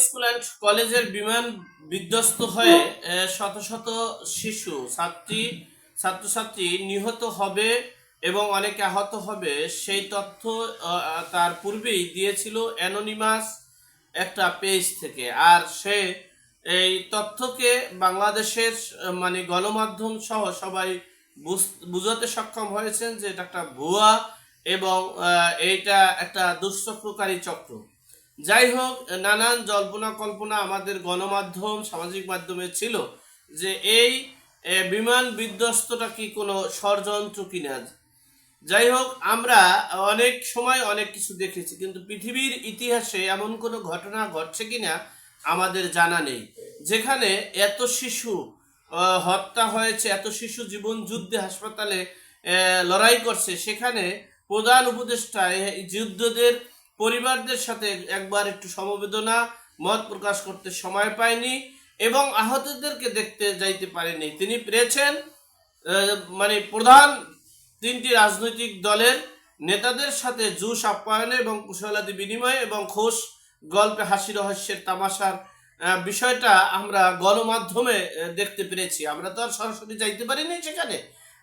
School and কলেজের বিমান বিধ্বস্ত হয়ে শত শত শিশু, ছাত্রী, ছাত্রছাত্রী নিহত হবে এবং অনেকে আহত হবে। সেই তথ্য তার পূর্বেই দিয়েছিল অ্যানোনিমাস একটা পেজ থেকে। আর সে এই তথ্যকে বাংলাদেশের মানে গণমাধ্যম সহ সবাই বুঝ- বুঝাতে সক্ষম হয়েছেন যে এটা একটা ভুয়া এবং এইটা একটা দুঃচক্রকারী চক্র। যাই হোক, নানান জল্পনা কল্পনা আমাদের গণমাধ্যম, সামাজিক মাধ্যমে ছিল যে এই বিমান বিধ্বস্তটা কি কোনো ষড়যন্ত্র কিনা? যাই হোক, আমরা অনেক সময় অনেক কিছু দেখেছি, কিন্তু পৃথিবীর ইতিহাসে এমন কোনো ঘটনা ঘটছে কিনা আমাদের জানা নেই। যেখানে এত শিশু হত্যা হয়েছে, এত শিশু জীবন যুদ্ধে হাসপাতালে লড়াই করছে, সেখানে প্রধান উপদেষ্টা যুদ্ধদের পরিবারদের সাথে একবার একটু সমবেদনা, মত প্রকাশ করতে সময় পায়নি এবং আহতদেরকে দেখতে যাইতে পারেনি। তিনি পেরেছেন মানে প্রধান তিনটি রাজনৈতিক দলের নেতাদের সাথে জুস আপ্যায়নে এবং কুশলাদি বিনিময় এবং খোশ গল্পে হাসি রহস্যের তামাশার বিষয়টা আমরা গণমাধ্যমে দেখতে পেরেছি। আমরা তো আর সরাসরি যাইতে পারিনি সেখানে।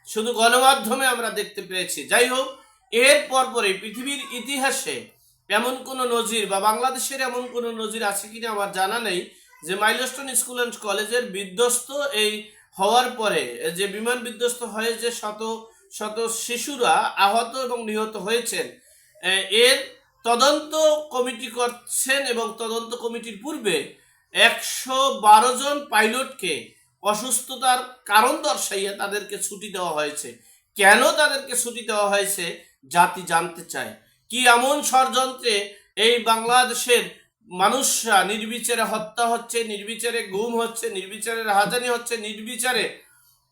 শুধু গণমাধ্যমে আমরা দেখতে পেরেছি। যাই হোক, এর পরপরই পৃথিবীর ইতিহাসে এমন কোনো নজির বা বাংলাদেশের এমন কোনো নজির আছে কিনা আমার জানা নেই। যে মাইলস্টোন স্কুল অ্যান্ড কলেজের বিধ্বস্ত এই হওয়ার পরে যে বিমান বিধ্বস্ত হয়ে যে শত শত শিশুরা আহত এবং নিহত হয়েছেন এর তদন্ত কমিটি করছেন এবং তদন্ত কমিটির পূর্বে একশো বারো জন পাইলটকে অসুস্থতার কারণ দর্শাইয়া তাদেরকে ছুটি দেওয়া হয়েছে। কেন তাদেরকে ছুটি দেওয়া হয়েছে, জাতি জানতে চায়। কি এমন ষড়যন্ত্রে এই বাংলাদেশের মানুষরা নির্বিচারে হত্যা হচ্ছে, নির্বিচারে গুম হচ্ছে, নির্বিচারে রাহাজানি হচ্ছে, নির্বিচারে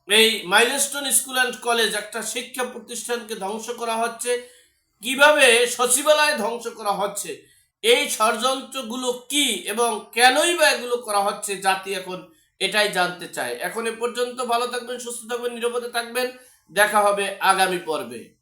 এই মাইলস্টোন স্কুল অ্যান্ড কলেজ একটা শিক্ষা প্রতিষ্ঠানকে ধ্বংস করা হচ্ছে। কীভাবে সচিবালয় ধ্বংস করা হচ্ছে? এই ষড়যন্ত্রগুলো কি এবং কেনই বা এগুলো করা হচ্ছে? জাতি এখন এটাই জানতে চায়। এখন এ পর্যন্ত ভালো থাকবেন, সুস্থ থাকবেন, নিরাপদে থাকবেন। দেখা হবে আগামী পর্বে।